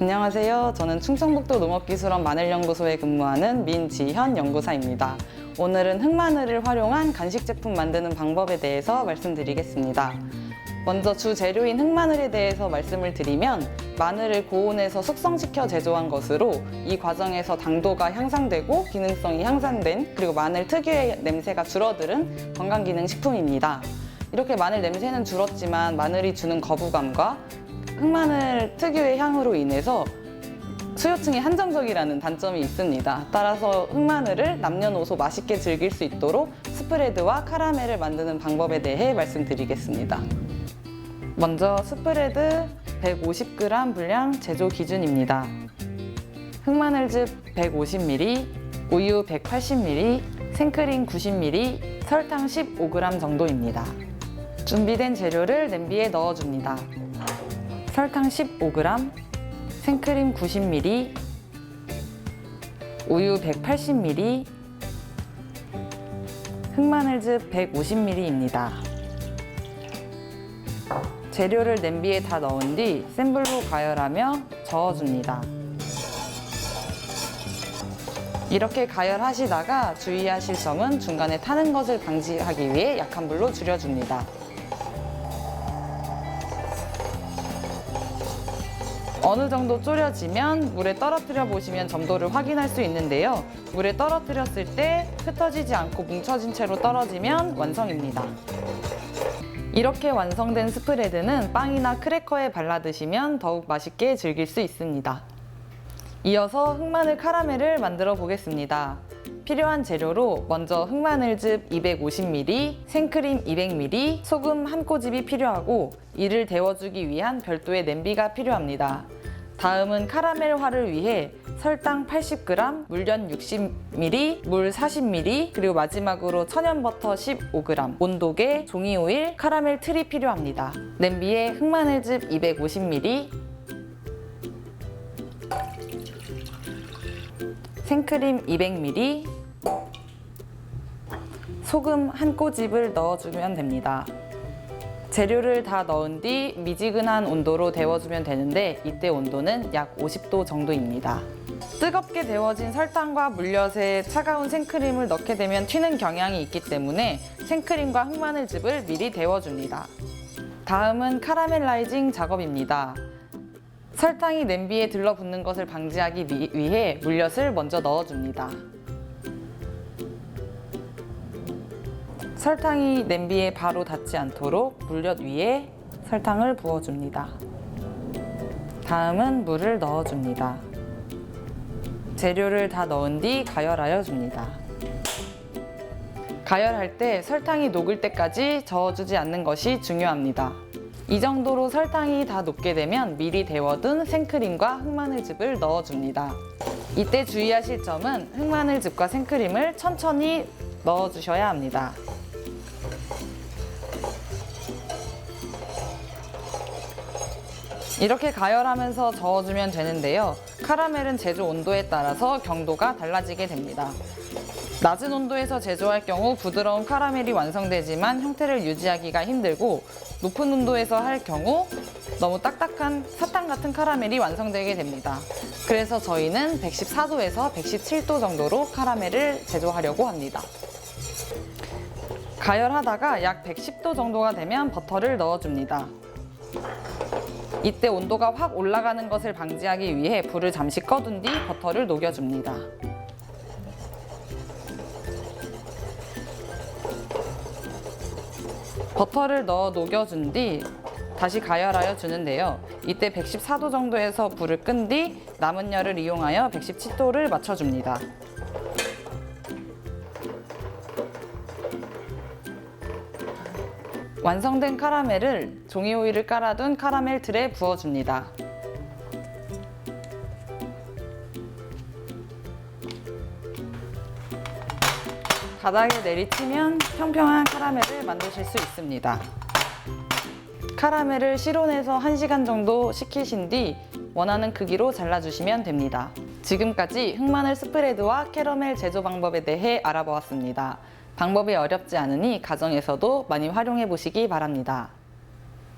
안녕하세요. 저는 충청북도 농업기술원 마늘연구소에 근무하는 민지현 연구사입니다. 오늘은 흑마늘을 활용한 간식 제품 만드는 방법에 대해서 말씀드리겠습니다. 먼저 주 재료인 흑마늘에 대해서 말씀을 드리면 마늘을 고온에서 숙성시켜 제조한 것으로 이 과정에서 당도가 향상되고 기능성이 향상된 그리고 마늘 특유의 냄새가 줄어드는 건강기능식품입니다. 이렇게 마늘 냄새는 줄었지만 마늘이 주는 거부감과 흑마늘 특유의 향으로 인해서 수요층이 한정적이라는 단점이 있습니다. 따라서 흑마늘을 남녀노소 맛있게 즐길 수 있도록 스프레드와 카라멜을 만드는 방법에 대해 말씀드리겠습니다. 먼저 스프레드 150g 분량 제조 기준입니다. 흑마늘즙 150ml, 우유 180ml, 생크림 90ml, 설탕 15g 정도입니다. 준비된 재료를 냄비에 넣어줍니다. 설탕 15g, 생크림 90ml, 우유 180ml, 흑마늘즙 150ml입니다. 재료를 냄비에 다 넣은 뒤 센 불로 가열하며 저어줍니다. 이렇게 가열하시다가 주의하실 점은 중간에 타는 것을 방지하기 위해 약한 불로 줄여줍니다. 어느 정도 졸여지면 물에 떨어뜨려 보시면 점도를 확인할 수 있는데요. 물에 떨어뜨렸을 때 흩어지지 않고 뭉쳐진 채로 떨어지면 완성입니다. 이렇게 완성된 스프레드는 빵이나 크래커에 발라 드시면 더욱 맛있게 즐길 수 있습니다. 이어서 흑마늘 카라멜을 만들어 보겠습니다. 필요한 재료로 먼저 흑마늘즙 250ml, 생크림 200ml, 소금 한 꼬집이 필요하고 이를 데워주기 위한 별도의 냄비가 필요합니다. 다음은 카라멜화를 위해 설탕 80g, 물엿 60ml, 물 40ml, 그리고 마지막으로 천연버터 15g, 온도계, 종이오일, 카라멜 틀이 필요합니다. 냄비에 흑마늘즙 250ml, 생크림 200ml, 소금 한 꼬집을 넣어주면 됩니다. 재료를 다 넣은 뒤 미지근한 온도로 데워주면 되는데 이때 온도는 약 50도 정도입니다. 뜨겁게 데워진 설탕과 물엿에 차가운 생크림을 넣게 되면 튀는 경향이 있기 때문에 생크림과 흑마늘즙을 미리 데워줍니다. 다음은 카라멜라이징 작업입니다. 설탕이 냄비에 들러붙는 것을 방지하기 위- 위해 물엿을 먼저 넣어줍니다. 설탕이 냄비에 바로 닿지 않도록 물엿 위에 설탕을 부어줍니다. 다음은 물을 넣어줍니다. 재료를 다 넣은 뒤 가열하여 줍니다. 가열할 때 설탕이 녹을 때까지 저어주지 않는 것이 중요합니다. 이 정도로 설탕이 다 녹게 되면 미리 데워둔 생크림과 흑마늘즙을 넣어줍니다. 이때 주의하실 점은 흑마늘즙과 생크림을 천천히 넣어주셔야 합니다. 이렇게 가열하면서 저어주면 되는데요. 카라멜은 제조 온도에 따라서 경도가 달라지게 됩니다. 낮은 온도에서 제조할 경우 부드러운 카라멜이 완성되지만 형태를 유지하기가 힘들고 높은 온도에서 할 경우 너무 딱딱한 사탕 같은 카라멜이 완성되게 됩니다. 그래서 저희는 114도에서 117도 정도로 카라멜을 제조하려고 합니다. 가열하다가 약 110도 정도가 되면 버터를 넣어줍니다. 이때 온도가 확 올라가는 것을 방지하기 위해 불을 잠시 꺼둔 뒤 버터를 녹여줍니다. 버터를 넣어 녹여준 뒤 다시 가열하여 주는데요. 이때 114도 정도에서 불을 끈 뒤 남은 열을 이용하여 117도를 맞춰줍니다. 완성된 카라멜을 종이 오일을 깔아둔 카라멜 틀에 부어줍니다. 바닥에 내리치면 평평한 카라멜을 만드실 수 있습니다. 카라멜을 실온에서 1시간 정도 식히신 뒤 원하는 크기로 잘라주시면 됩니다. 지금까지 흑마늘 스프레드와 캐러멜 제조 방법에 대해 알아보았습니다. 방법이 어렵지 않으니 가정에서도 많이 활용해 보시기 바랍니다.